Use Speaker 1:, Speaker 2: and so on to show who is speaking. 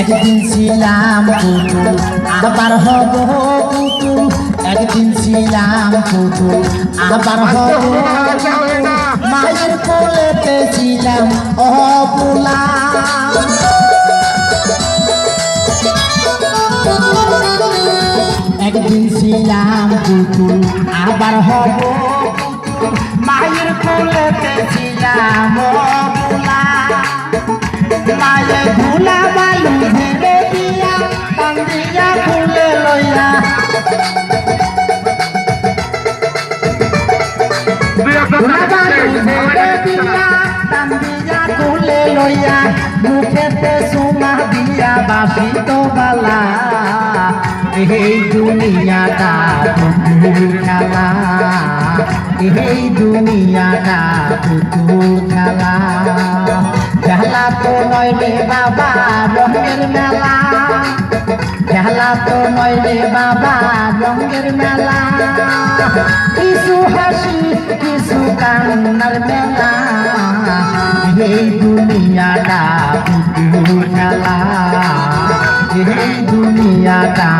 Speaker 1: একদিন ছিলাম পুতুল আবার হব পুতুল। একদিন ছিলাম পুতুল আবার। মায়ের কোলেতে ছিলাম অপুলা একদিন ছিলাম পুতুল আবার হব। মায়ের কোলেতে ছিলাম অপুলা মায়ে ভুলা বালু ঝেড়ে দিয়া কান্দিয়া ফুলে লইয়া ফুলে লইয়া মুখেতে সুমা দিয়া বাসি তো বালা। এই দুনিয়াটা পুতুল খেলা এই দুনিয়াটা পুতুল খেলা খেলা তো নয় বাবা রঙের মেলা খেলা তো নয় বাবা, রঙের মেলা। কিছু হাসি কান্নার মেলা এই দুনিয়াটা পুতুল খেলা এই দুনিয়াটা